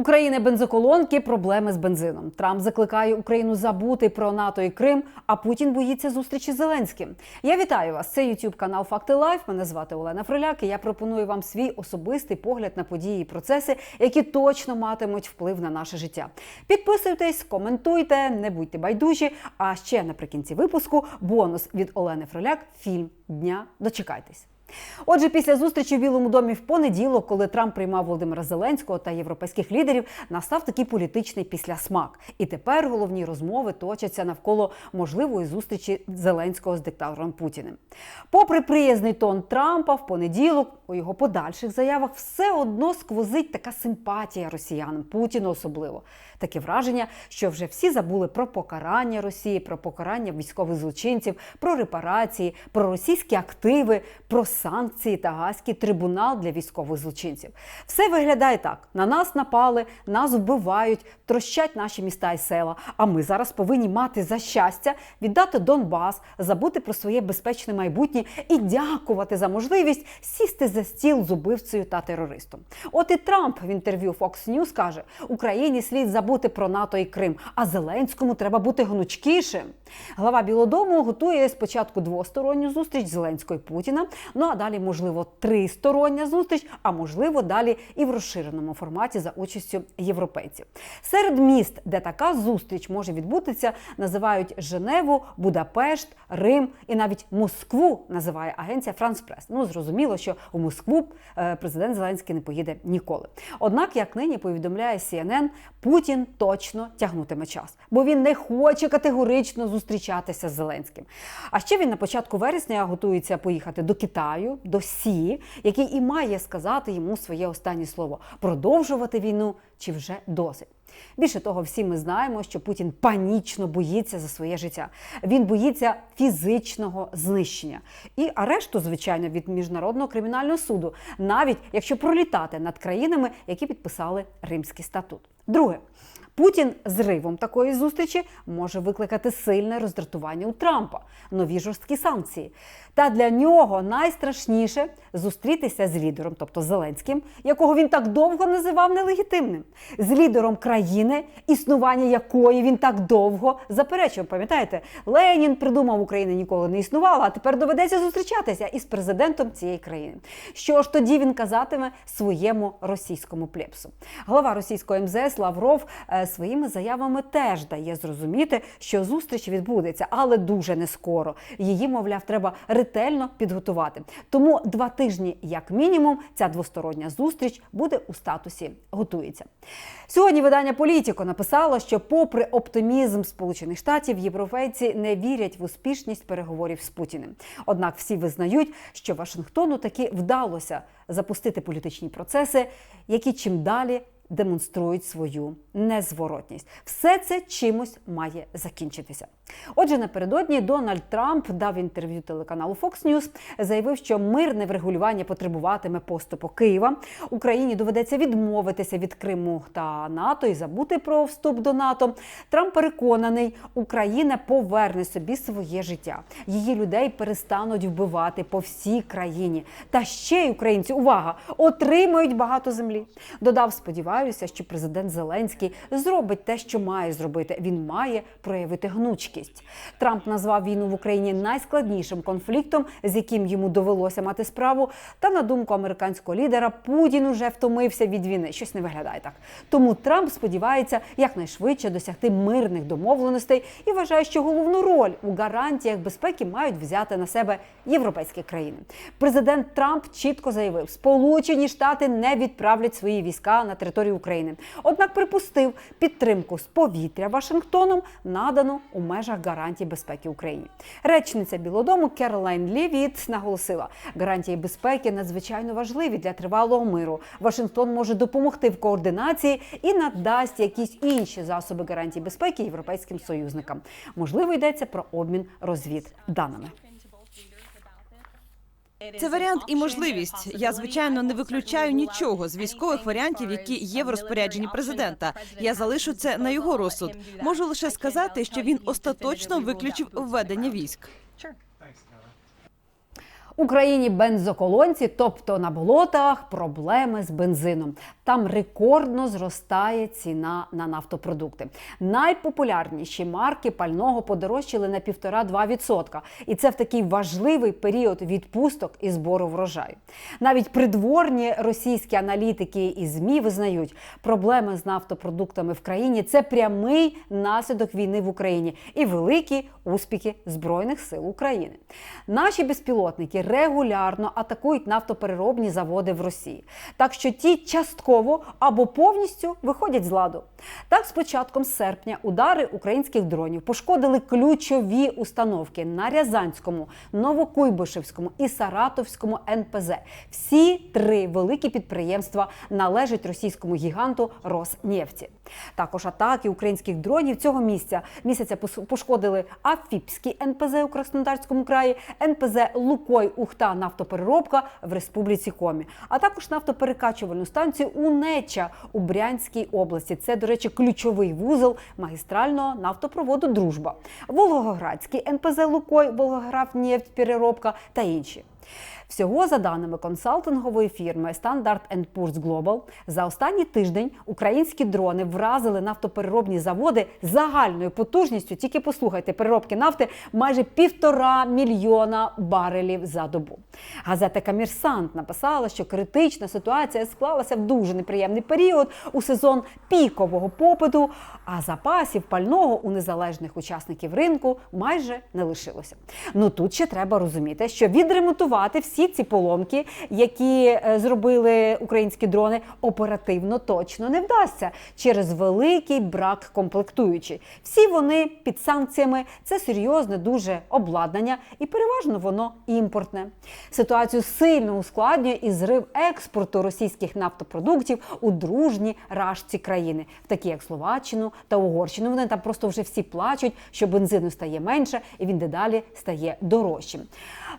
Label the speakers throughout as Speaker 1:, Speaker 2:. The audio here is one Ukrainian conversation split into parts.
Speaker 1: України бензоколонки, проблеми з бензином. Трамп закликає Україну забути про НАТО і Крим, а Путін боїться зустрічі з Зеленським. Я вітаю вас. Це YouTube канал Факти Лайф. Мене звати Олена Фриляк. і Я пропоную вам свій особистий погляд на події і процеси, які точно матимуть вплив на наше життя. Підписуйтесь, коментуйте, не будьте байдужі. А ще наприкінці випуску бонус від Олени Фриляк. Фільм дня. Дочекайтесь. Отже, після зустрічі в Білому домі в понеділок, коли Трамп приймав Володимира Зеленського та європейських лідерів, настав такий політичний післясмак. І тепер головні розмови точаться навколо можливої зустрічі Зеленського з диктатором Путіним. Попри приязний тон Трампа, в понеділок у його подальших заявах все одно сквозить така симпатія росіянам, Путіну особливо. Таке враження, що вже всі забули про покарання Росії, про покарання військових злочинців, про репарації, про російські активи, про санкції та гаазький трибунал для військових злочинців. Все виглядає так: на нас напали, нас вбивають, трощать наші міста і села. А ми зараз повинні мати за щастя віддати Донбас, забути про своє безпечне майбутнє і дякувати за можливість сісти за стіл з убивцею та терористом. От і Трамп в інтерв'ю Fox News каже: Україні слід забути про НАТО і Крим, а Зеленському треба бути гнучкішим. Глава Білодому готує спочатку двосторонню зустріч Зеленського і Путіна. Ну а далі, можливо, тристороння зустріч, а можливо, далі і в розширеному форматі за участю європейців. Серед міст, де така зустріч може відбутися, називають Женеву, Будапешт, Рим і навіть Москву називає агенція Франс Прес. Ну зрозуміло, що у Москву е, президент Зеленський не поїде ніколи. Однак, як нині повідомляє CNN, Путін точно тягнутиме час, бо він не хоче категорично зустрічатися з Зеленським. А ще він на початку вересня готується поїхати до Китаю, до Сі, який і має сказати йому своє останнє слово продовжувати війну чи вже досить. Більше того, всі ми знаємо, що Путін панічно боїться за своє життя. Він боїться фізичного знищення і арешту, звичайно, від міжнародного кримінального суду, навіть якщо пролітати над країнами, які підписали Римський статут. Друге. Путін зривом такої зустрічі може викликати сильне роздратування у Трампа, нові жорсткі санкції. Та для нього найстрашніше зустрітися з лідером, тобто Зеленським, якого він так довго називав нелегітимним, з лідером країни, існування якої він так довго заперечував. Пам'ятаєте, Ленін придумав в ніколи не існувало, а тепер доведеться зустрічатися із президентом цієї країни. Що ж тоді він казатиме своєму російському плепсу? Глава російського МЗС Лавров е, своїми заявами теж дає зрозуміти, що зустріч відбудеться, але дуже не скоро. Її, мовляв, треба ретельно підготувати. Тому два тижні, як мінімум, ця двостороння зустріч буде у статусі готується. Сьогодні видання Політіко написало, що, попри оптимізм Сполучених Штатів, європейці не вірять в успішність переговорів з Путіним. Однак всі визнають, що Вашингтону таки вдалося запустити політичні процеси, які чим далі демонструють свою незворотність. Все це чимось має закінчитися. Отже, напередодні Дональд Трамп дав інтерв'ю телеканалу Fox News, заявив, що мирне врегулювання потребуватиме поступу Києва. Україні доведеться відмовитися від Криму та НАТО і забути про вступ до НАТО. Трамп переконаний, Україна поверне собі своє життя. Її людей перестануть вбивати по всій країні. Та ще й українці, увага, отримають багато землі. Додав, сподіваюся, що президент Зеленський зробить те, що має зробити. Він має проявити гнучкість. Трамп назвав війну в Україні найскладнішим конфліктом, з яким йому довелося мати справу. Та на думку американського лідера, Путін уже втомився від війни. Щось не виглядає так. Тому Трамп сподівається якнайшвидше досягти мирних домовленостей і вважає, що головну роль у гарантіях безпеки мають взяти на себе європейські країни. Президент Трамп чітко заявив, Сполучені Штати не відправлять свої війська на територію України. Однак припустив підтримку з повітря Вашингтоном, надану у межах гарантій безпеки Україні. Речниця Білодому Керолайн Лівіт наголосила, гарантії безпеки надзвичайно важливі для тривалого миру. Вашингтон може допомогти в координації і надасть якісь інші засоби гарантій безпеки європейським союзникам. Можливо, йдеться про обмін розвід даними.
Speaker 2: Це варіант і можливість. Я звичайно не виключаю нічого з військових варіантів, які є в розпорядженні президента. Я залишу це на його розсуд. Можу лише сказати, що він остаточно виключив введення військ.
Speaker 1: Україні бензоколонці, тобто на болотах, проблеми з бензином. Та Там рекордно зростає ціна на нафтопродукти. Найпопулярніші марки пального подорожчали на 1,5-2%. І це в такий важливий період відпусток і збору врожаю. Навіть придворні російські аналітики і змі визнають, проблеми з нафтопродуктами в країні це прямий наслідок війни в Україні і великі успіхи збройних сил України. Наші безпілотники регулярно атакують нафтопереробні заводи в Росії, так що ті частково або повністю виходять з ладу. Так, з початком серпня удари українських дронів пошкодили ключові установки на Рязанському, Новокуйбишевському і Саратовському НПЗ. Всі три великі підприємства належать російському гіганту Роснефті. Також атаки українських дронів цього місця місяця пошкодили Афіпський НПЗ у Краснодарському краї, НПЗ Лукой Ухта нафтопереробка в Республіці Комі, а також нафтоперекачувальну станцію Унеча у Брянській області. Це, до речі, ключовий вузол магістрального нафтопроводу Дружба, Волгоградський НПЗ Лукой, Волгограднефть переробка та інші. Всього за даними консалтингової фірми Standard Poor's Global, за останній тиждень українські дрони вразили нафтопереробні заводи загальною потужністю. Тільки послухайте, переробки нафти майже півтора мільйона барелів за добу. Газета Камірсант написала, що критична ситуація склалася в дуже неприємний період у сезон пікового попиту, а запасів пального у незалежних учасників ринку майже не лишилося. Ну тут ще треба розуміти, що відремонтувати всі ці поломки, які е, зробили українські дрони, оперативно точно не вдасться через великий брак комплектуючих. Всі вони під санкціями. Це серйозне дуже обладнання, і переважно воно імпортне. Ситуацію сильно ускладнює і зрив експорту російських нафтопродуктів у дружні рашці країни, в такі як Словаччину та Угорщину. Вони там просто вже всі плачуть, що бензину стає менше і він дедалі стає дорожчим.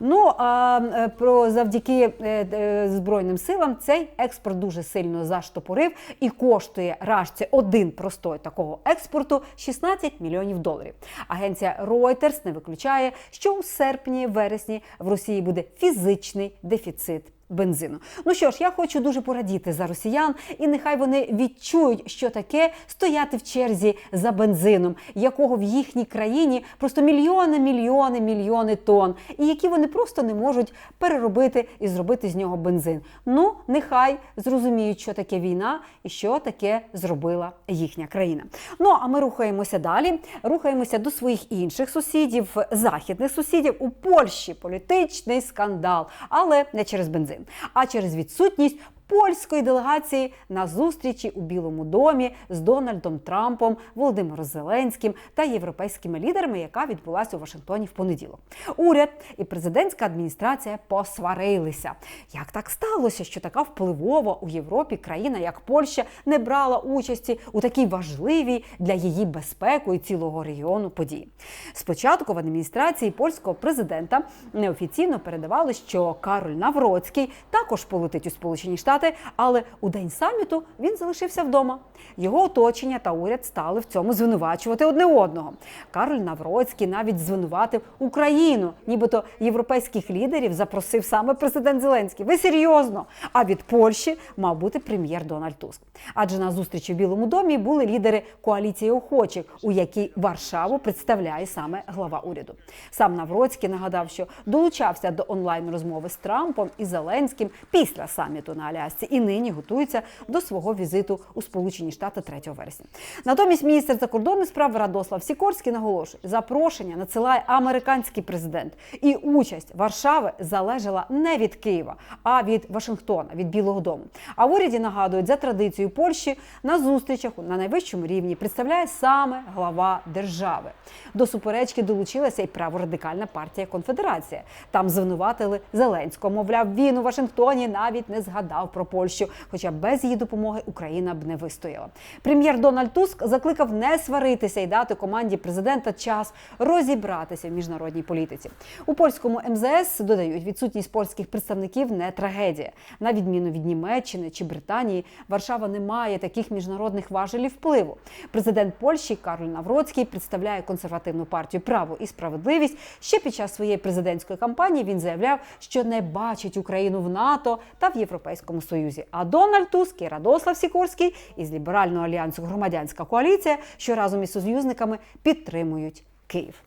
Speaker 1: Ну а е, про завдяки е, е, збройним силам цей експорт дуже сильно заштопорив і коштує рашці один простой такого експорту 16 мільйонів доларів. Агенція Reuters не виключає, що у серпні-вересні в Росії буде фізичний дефіцит. Бензину. Ну що ж, я хочу дуже порадіти за росіян, і нехай вони відчують, що таке стояти в черзі за бензином, якого в їхній країні просто мільйони, мільйони, мільйони тонн, і які вони просто не можуть переробити і зробити з нього бензин. Ну, нехай зрозуміють, що таке війна і що таке зробила їхня країна. Ну а ми рухаємося далі. Рухаємося до своїх інших сусідів, західних сусідів у Польщі. Політичний скандал, але не через бензин, а через відсутність. Польської делегації на зустрічі у Білому домі з Дональдом Трампом, Володимиром Зеленським та європейськими лідерами, яка відбулася у Вашингтоні в понеділок. Уряд і президентська адміністрація посварилися. Як так сталося, що така впливова у Європі країна, як Польща, не брала участі у такій важливій для її безпеки і цілого регіону події? Спочатку в адміністрації польського президента неофіційно передавали, що Кароль Навроцький також полетить у Сполучені Штати, але у день саміту він залишився вдома. Його оточення та уряд стали в цьому звинувачувати одне одного. Кароль Навроцький навіть звинуватив Україну, нібито європейських лідерів запросив саме президент Зеленський. Ви серйозно? А від Польщі мав бути прем'єр Дональд Туск. Адже на зустрічі в Білому домі були лідери коаліції охочих, у якій Варшаву представляє саме глава уряду. Сам Навроцький нагадав, що долучався до онлайн розмови з Трампом і Зеленським після саміту на Алясці і нині готується до свого візиту у Сполучені Штати 3 вересня. Натомість міністр закордонних справ Радослав Сікорський наголошує, запрошення надсилає американський президент, і участь Варшави залежала не від Києва, а від Вашингтона, від Білого Дому. А в уряді нагадують за традицією Польщі на зустрічах на найвищому рівні представляє саме глава держави. До суперечки долучилася і праворадикальна партія Конфедерація. Там звинуватили Зеленського. Мовляв, він у Вашингтоні навіть не згадав про Польщу, хоча без її допомоги Україна б не вистояла. Прем'єр Дональд Туск закликав не сваритися і дати команді президента час розібратися в міжнародній політиці. У польському МЗС додають відсутність польських представників не трагедія. На відміну від Німеччини чи Британії, Варшава не має таких міжнародних важелів впливу. Президент Польщі Карль Навроцький представляє консервативну партію Право і справедливість. Ще під час своєї президентської кампанії він заявляв, що не бачить Україну в НАТО та в Європейському Євросоюзі. А Дональд Туск і Радослав Сікорський із ліберального альянсу Громадянська коаліція, що разом із союзниками підтримують Київ.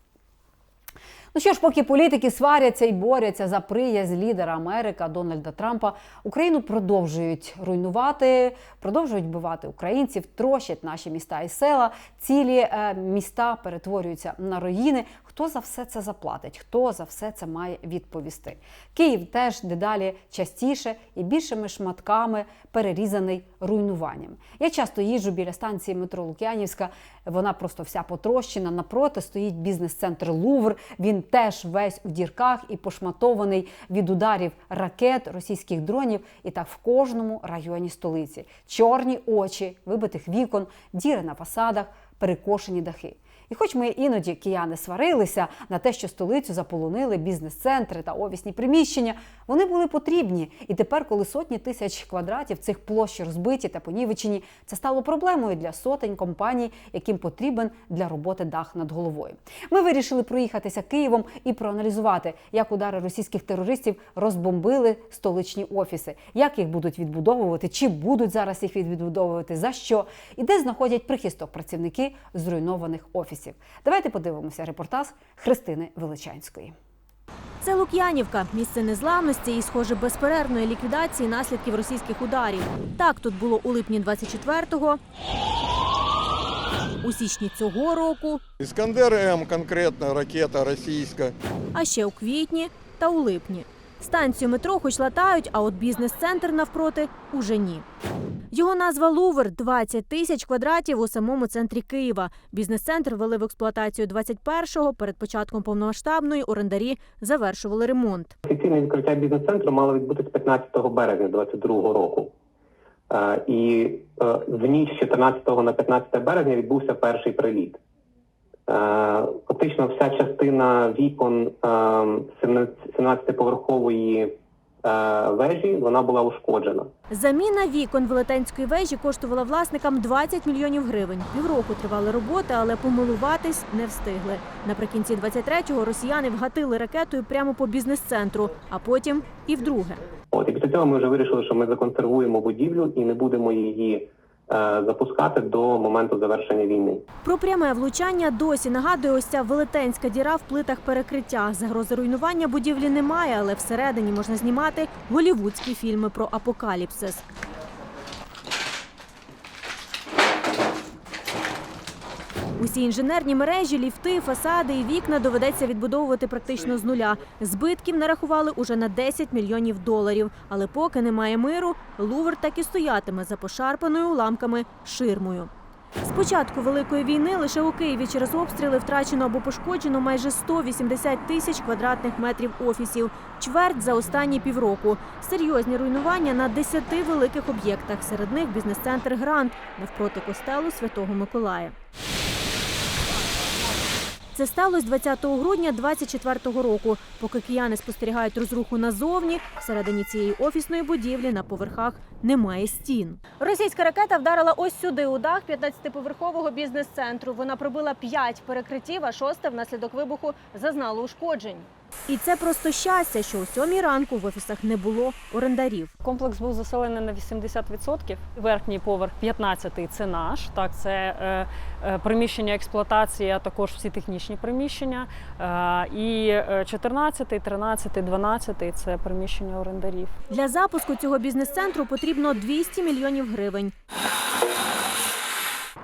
Speaker 1: Ну що ж, поки політики сваряться і борються за приязнь лідера Америка Дональда Трампа, Україну продовжують руйнувати, продовжують вбивати українців, трощать наші міста і села. Цілі е, міста перетворюються на руїни. Хто за все це заплатить? Хто за все це має відповісти? Київ теж дедалі частіше і більшими шматками перерізаний руйнуванням. Я часто їжджу біля станції метро Лук'янівська. Вона просто вся потрощена. Напроти стоїть бізнес-центр Лувр. Він теж весь у дірках і пошматований від ударів ракет, російських дронів, і так в кожному районі столиці. Чорні очі, вибитих вікон, діри на фасадах, перекошені дахи. І хоч ми іноді кияни сварилися на те, що столицю заполонили бізнес-центри та офісні приміщення, вони були потрібні. І тепер, коли сотні тисяч квадратів цих площ розбиті та понівечені, це стало проблемою для сотень компаній, яким потрібен для роботи дах над головою. Ми вирішили проїхатися Києвом і проаналізувати, як удари російських терористів розбомбили столичні офіси, як їх будуть відбудовувати, чи будуть зараз їх відбудовувати, за що і де знаходять прихисток працівники зруйнованих офісів. Давайте подивимося репортаж Христини Величанської.
Speaker 3: Це Лук'янівка, місце незламності і, схоже, безперервної ліквідації наслідків російських ударів. Так тут було у липні 24-го, у січні цього року,
Speaker 4: Іскандер М конкретно ракета російська.
Speaker 3: а ще у квітні та у липні. Станцію метро хоч латають, а от бізнес-центр навпроти уже ні. Його назва Лувр 20 тисяч квадратів у самому центрі Києва. Бізнес-центр ввели в експлуатацію 21-го. Перед початком повномасштабної орендарі завершували ремонт.
Speaker 5: Офіційне відкриття бізнес-центру мало відбутися 15 березня 2022 року. Е, І е, в ніч з 14 на 15 березня відбувся перший приліт. Е, Фактично вся частина вікон 17-поверхової вежі вона була ушкоджена.
Speaker 3: Заміна вікон велетенської вежі коштувала власникам 20 мільйонів гривень. Півроку тривали роботи, але помилуватись не встигли. Наприкінці 23-го росіяни вгатили ракетою прямо по бізнес-центру, а потім і вдруге.
Speaker 5: От і після цього ми вже вирішили, що ми законсервуємо будівлю і не будемо її е, запускати до моменту завершення війни.
Speaker 3: Про пряме влучання досі нагадує ось ця велетенська діра в плитах перекриття. Загрози руйнування будівлі немає, але всередині можна знімати голівудські фільми про апокаліпсис. Усі інженерні мережі, ліфти, фасади і вікна доведеться відбудовувати практично з нуля. Збитків нарахували уже на 10 мільйонів доларів. Але поки немає миру, Лувр так і стоятиме за пошарпаною уламками ширмою. З початку великої війни лише у Києві через обстріли втрачено або пошкоджено майже 180 тисяч квадратних метрів офісів, чверть за останні півроку. Серйозні руйнування на 10 великих об'єктах. Серед них бізнес-центр Грант навпроти костелу Святого Миколая. Це сталося 20 грудня 24-го року. Поки кияни спостерігають розруху назовні, всередині цієї офісної будівлі на поверхах немає стін. Російська ракета вдарила ось сюди у дах 15-поверхового бізнес-центру. Вона пробила 5 перекриттів, а шосте внаслідок вибуху зазнало ушкоджень. І це просто щастя, що о сьомій ранку в офісах не було орендарів.
Speaker 6: Комплекс був заселений на 80%. Верхній поверх 15-й – це наш. Так, це е, е, приміщення експлуатації, а також всі технічні приміщення. Е, і е, 14-й, 13-й, 12-й – це приміщення орендарів.
Speaker 3: Для запуску цього бізнес-центру потрібно 200 мільйонів гривень.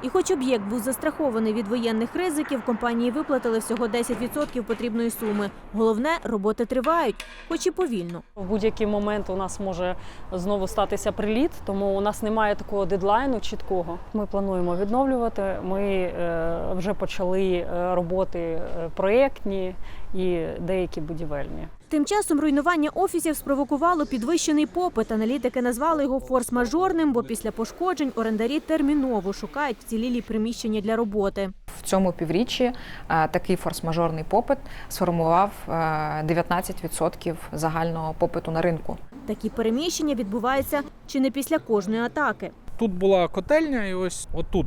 Speaker 3: І хоч об'єкт був застрахований від воєнних ризиків, компанії виплатили всього 10% потрібної суми. Головне, роботи тривають, хоч і повільно.
Speaker 6: В будь-який момент у нас може знову статися приліт, тому у нас немає такого дедлайну чіткого. Ми плануємо відновлювати. Ми е, вже почали е, роботи е, проєктні і деякі будівельні.
Speaker 3: Тим часом руйнування офісів спровокувало підвищений попит. Аналітики назвали його форс-мажорним, бо після пошкоджень орендарі терміново шукають вцілілі приміщення для роботи.
Speaker 7: В цьому півріччі е, такий форс-мажорний попит сформував е, 19% загального попиту на ринку.
Speaker 3: Такі переміщення відбуваються чи не після кожної атаки.
Speaker 8: Тут була котельня, і ось отут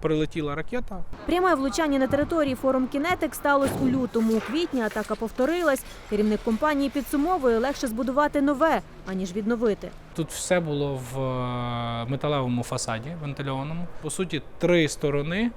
Speaker 8: прилетіла ракета.
Speaker 3: Пряме влучання на території форум Кінетик сталося у лютому. У квітні атака повторилась. Керівник компанії підсумовує легше збудувати нове, аніж відновити.
Speaker 8: Тут все було в е, металевому фасаді вентильованому. По суті, три сторони.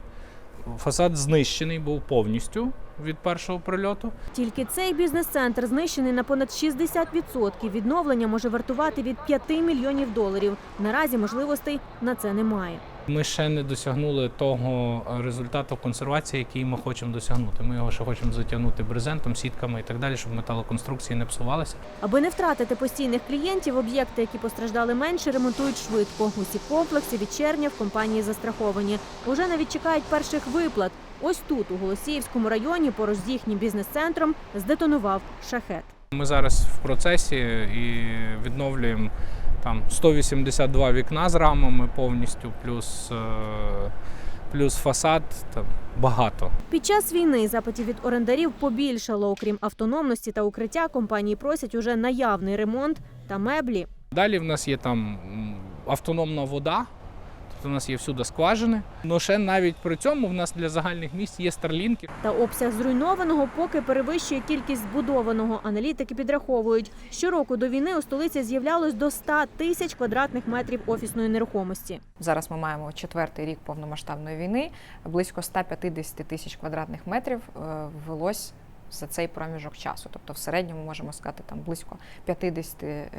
Speaker 8: Фасад знищений був повністю від першого прильоту.
Speaker 3: Тільки цей бізнес-центр знищений на понад 60%. Відновлення може вартувати від 5 мільйонів доларів. Наразі можливостей на це немає.
Speaker 8: Ми ще не досягнули того результату консервації, який ми хочемо досягнути. Ми його ще хочемо затягнути брезентом, сітками і так далі, щоб металоконструкції не псувалися.
Speaker 3: Аби не втратити постійних клієнтів, об'єкти, які постраждали менше, ремонтують швидко. Усі комплекси від червня в компанії застраховані. Уже навіть чекають перших виплат. Ось тут, у Голосіївському районі, поруч з їхнім бізнес-центром, здетонував шахет.
Speaker 8: Ми зараз в процесі і відновлюємо там 182 вікна з рамами повністю, плюс, е, плюс фасад там багато.
Speaker 3: Під час війни запитів від орендарів побільшало. Окрім автономності та укриття, компанії просять уже наявний ремонт та меблі.
Speaker 8: Далі в нас є там автономна вода. Тобто у нас є всюди скважини. Ну ще навіть при цьому в нас для загальних місць є старлінки.
Speaker 3: Та обсяг зруйнованого поки перевищує кількість збудованого. Аналітики підраховують, щороку до війни у столиці з'являлось до 100 тисяч квадратних метрів офісної нерухомості.
Speaker 7: Зараз ми маємо четвертий рік повномасштабної війни. Близько 150 тисяч квадратних метрів е, ввелось за цей проміжок часу. Тобто, в середньому можемо сказати там близько 50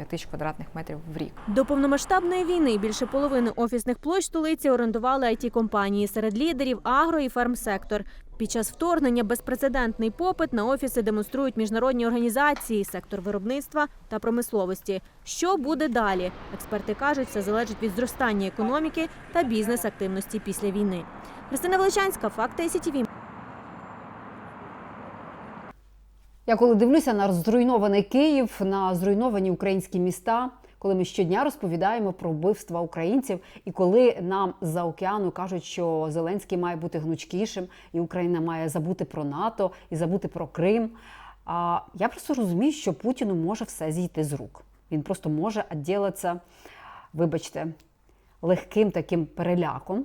Speaker 7: тисяч квадратних метрів в рік.
Speaker 3: До повномасштабної війни більше половини офісних площ столиці орендували it компанії серед лідерів агро і фармсектор. Під час вторгнення безпрецедентний попит на офіси демонструють міжнародні організації, сектор виробництва та промисловості. Що буде далі? Експерти кажуть, все залежить від зростання економіки та бізнес-активності після війни. Христина Величанська, факти СІТІВІ.
Speaker 1: Я коли дивлюся на зруйнований Київ, на зруйновані українські міста, коли ми щодня розповідаємо про вбивства українців, і коли нам з-за океану кажуть, що Зеленський має бути гнучкішим, і Україна має забути про НАТО і забути про Крим. А я просто розумію, що Путіну може все зійти з рук. Він просто може відділитися, вибачте, легким таким переляком.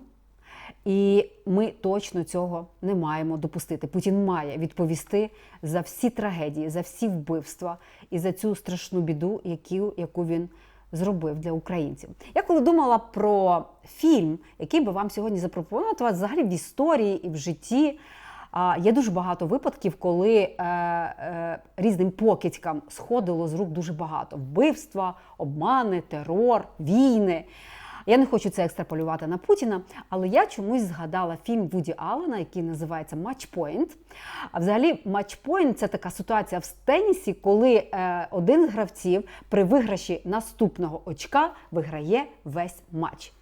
Speaker 1: І ми точно цього не маємо допустити. Путін має відповісти за всі трагедії, за всі вбивства і за цю страшну біду, яку, яку він зробив для українців. Я коли думала про фільм, який би вам сьогодні запропонувати взагалі в історії і в житті. Є дуже багато випадків, коли е, е, різним покидькам сходило з рук дуже багато: вбивства, обмани, терор, війни. Я не хочу це екстраполювати на Путіна, але я чомусь згадала фільм Вуді Аллена, який називається Матчпойнт. А взагалі, матчпойнт це така ситуація в тенісі, коли е, один з гравців при виграші наступного очка виграє весь матч.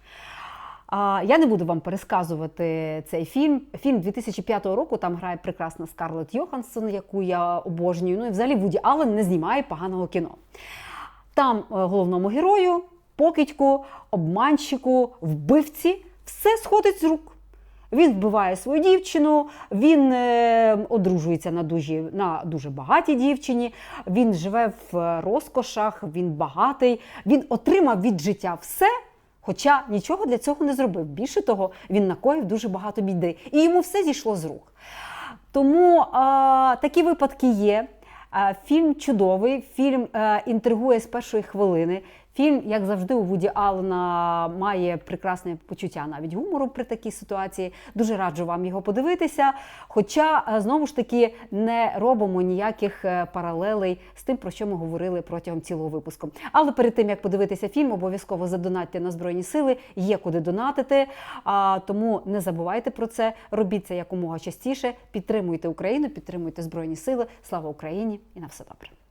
Speaker 1: А, Я не буду вам пересказувати цей фільм. Фільм 2005 року там грає прекрасна Скарлетт Йоханссон, яку я обожнюю. Ну і взагалі Вуді Аллен не знімає поганого кіно. Там е, головному герою, покидьку, обманщику, вбивці все сходить з рук. Він вбиває свою дівчину, він е, одружується на дуже, на дуже багатій дівчині, він живе в розкошах, він багатий, він отримав від життя все, хоча нічого для цього не зробив. Більше того, він накоїв дуже багато біди, і йому все зійшло з рук. Тому а, такі випадки є. Фільм чудовий, фільм е, інтригує з першої хвилини. Фільм, як завжди, у Вуді Аллена має прекрасне почуття навіть гумору при такій ситуації. Дуже раджу вам його подивитися. Хоча, е, знову ж таки, не робимо ніяких е, паралелей з тим, про що ми говорили протягом цілого випуску. Але перед тим як подивитися фільм, обов'язково задонатьте на Збройні Сили, є куди донатити. А, тому не забувайте про це. Робіть це якомога частіше. Підтримуйте Україну, підтримуйте Збройні Сили. Слава Україні і на все добре.